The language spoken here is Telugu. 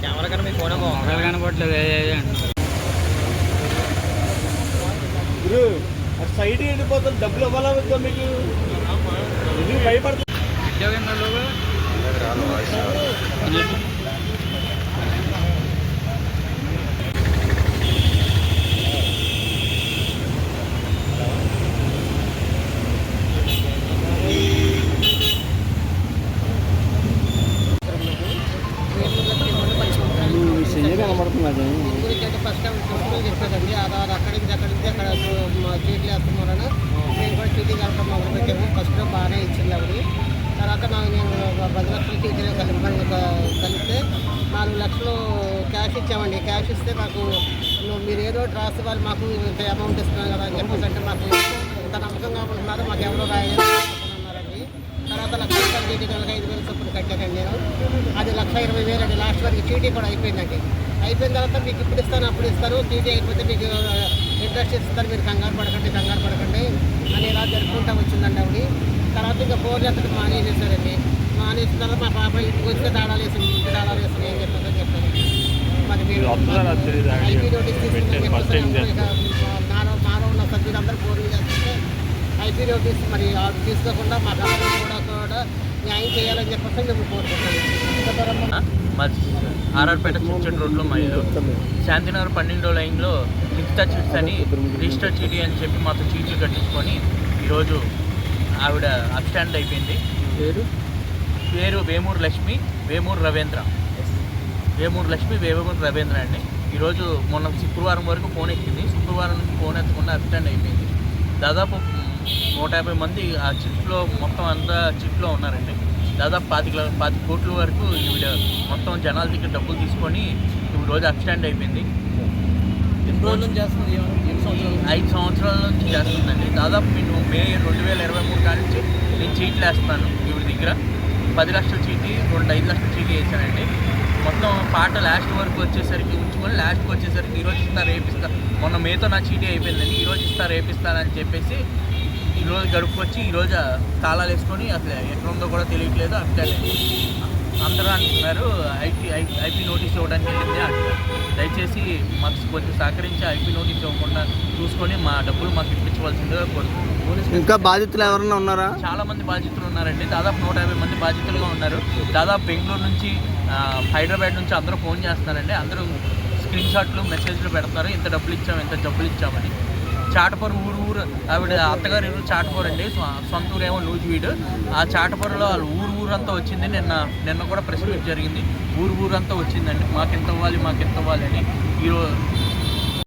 కెమెరా కన్నా మీ ఫోన్ మొక్కలు కనపట్లేదు సైడ్ వెళ్ళిపోతుంది డబ్బులు ఇవ్వాలా వద్దా మీకు ఎందుకు భయపడుతుంది అయితే ఫస్ట్ టైం అక్కడి నుంచి ఆధార్ అక్కడికి ఇది అక్కడికి ఇది అక్కడ చీట్లు వేస్తున్నారని. నేను కూడా చీటీ కలపడం మొదలు పెట్టాము ఫస్ట్ బాగానే ఇచ్చింది అవి తర్వాత నాకు నేను ఒక పది లక్షలు చీటీలు కలిపి కలిపితే నాలుగు లక్షలు క్యాష్ ఇచ్చామండి. క్యాష్ ఇస్తే నాకు మీరు ఏదో డ్రాస్ రాసి వాళ్ళు మాకు ఇంత అమౌంట్ ఇస్తున్నాం కదా అని చెప్పేసి అంటే మాకు ఇంత నమ్మకంగా ఉంటున్నారు మాకు ఎవరో రాయాలన్నారండి తర్వాత లక్ష చీటీ నెలకు ఐదు వేలు చొప్పున కట్టానండి నేను. అది లక్ష ఇరవై వేలు అండి. లాస్ట్ వరకు చీటీ కూడా అయిపోయిందండి. అయిపోయిన తర్వాత మీకు ఇప్పుడు ఇస్తాను అప్పుడు ఇస్తాను చీటీ అయిపోతే మీకు ఇంట్రెస్ట్ ఇస్తారు. మీరు కంగారు పడకండి కంగారు పడకండి అని ఇలా జరుపుకుంటా వచ్చిందండి ఆవిడ. తర్వాత ఇంకా ఫోన్ చేస్తే మానేసేసారండి. మానేసిన తర్వాత మా పాప ఇంటికి వస్తే తాళాలు వేసి ఇంటి తాళాలు వేసి ఏం చెప్తుందో చెప్పాను మరి మీరు ఐపీ నోటీస్ నాలో నాలో ఉన్న సభ్యులందరూ ఫోన్ చేస్తుంటే ఐపీ నోటీస్ మరి తీసుకోకుండా మా కూడా కూడా న్యాయం చేయాలని చెప్పేసి మేము ఆర్ఆర్పేట చిచ్చటి రోడ్లో మా ఇల్లు శాంతినగర్ పన్నెండో లైన్లో నిఖితా చిట్స్ అని రిజిస్టర్ చీటీ అని చెప్పి మాతో చీటీలు కట్టించుకొని ఈరోజు ఆవిడ అబ్స్టాండ్ అయిపోయింది. పేరు? పేరు వేమూరు లక్ష్మి వేమూరు రవీంద్ర. వేమూరు లక్ష్మి వేమూరు రవీంద్ర అండి. ఈరోజు మొన్న శుక్రవారం వరకు ఫోన్ ఎక్కింది. శుక్రవారం నుంచి ఫోన్ ఎత్తకుండా అబ్స్టాండ్ అయిపోయింది. దాదాపు నూట యాభై మంది ఆ చిట్లో మొత్తం అంతా చిట్లో ఉన్నారండి. దాదాపు పాతిక పాతిక కోట్ల వరకు ఈవిడ మొత్తం జనాల దగ్గర డబ్బులు తీసుకొని ఈ రోజు అబ్స్టాండ్ అయిపోయింది. ఎన్ని రోజుల నుంచి చేస్తుంది ఎన్ని సంవత్సరాలు ఐదు సంవత్సరాల నుంచి చేస్తుందండి. దాదాపు నేను మే రెండు వేల ఇరవై మూడు కాడి నుంచి నేను చీట్లు వేస్తున్నాను ఈవిడ దగ్గర. పది లక్షల చీటీ రెండు ఐదు లక్షల చీటీ వేసానండి. మొత్తం పాట లాస్ట్ వరకు వచ్చేసరికి ఉంచుకొని లాస్ట్కి వచ్చేసరికి ఈరోజు ఇస్తా రేపిస్తా. మొన్న మేతో నా చీటీ అయిపోయిందండి. ఈరోజు ఇస్తా రేపిస్తానని చెప్పేసి ఈరోజు గడుపుకొచ్చి ఈరోజు తాళాలు వేసుకొని అసలు ఎక్కడ ఉందో కూడా తెలియట్లేదు. అంటే అందరూ అంటున్నారు ఐపీ ఐపీ నోటీస్ ఇవ్వడానికి వెళ్ళింది. అంటున్నారు దయచేసి మాకు కొంచెం సహకరించి ఐపీ నోటీస్ ఇవ్వకుండా చూసుకొని మా డబ్బులు మాకు ఇప్పించవలసిందిగా కోరుతున్నాం. ఇంకా బాధితులు ఎవరన్నా ఉన్నారా? చాలా మంది బాధితులు ఉన్నారండి. దాదాపు నూట యాభై మంది బాధితులుగా ఉన్నారు. దాదాపు బెంగళూరు నుంచి హైదరాబాద్ నుంచి అందరూ ఫోన్ చేస్తున్నారండి. అందరూ స్క్రీన్ షాట్లు మెసేజ్లు పెడతారు ఇంత డబ్బులు ఇచ్చాము ఇంత డబ్బులు ఇచ్చామని. చాటపూర్ ఊరు ఊరు ఆవిడ అత్తగారు ఊరు చాటపూర్ అండి. స్వ- సొంత ఊరేమో నూజివీడు ఆ చాటపూరలో వాళ్ళు ఊరు ఊరంతా వచ్చింది. నిన్న నిన్న కూడా ప్రెస్ మీట్ జరిగింది. ఊరు ఊరంతా వచ్చిందండి. మాకు ఎంత ఇవ్వాలి మాకు ఎంత ఇవ్వాలి అని ఈరోజు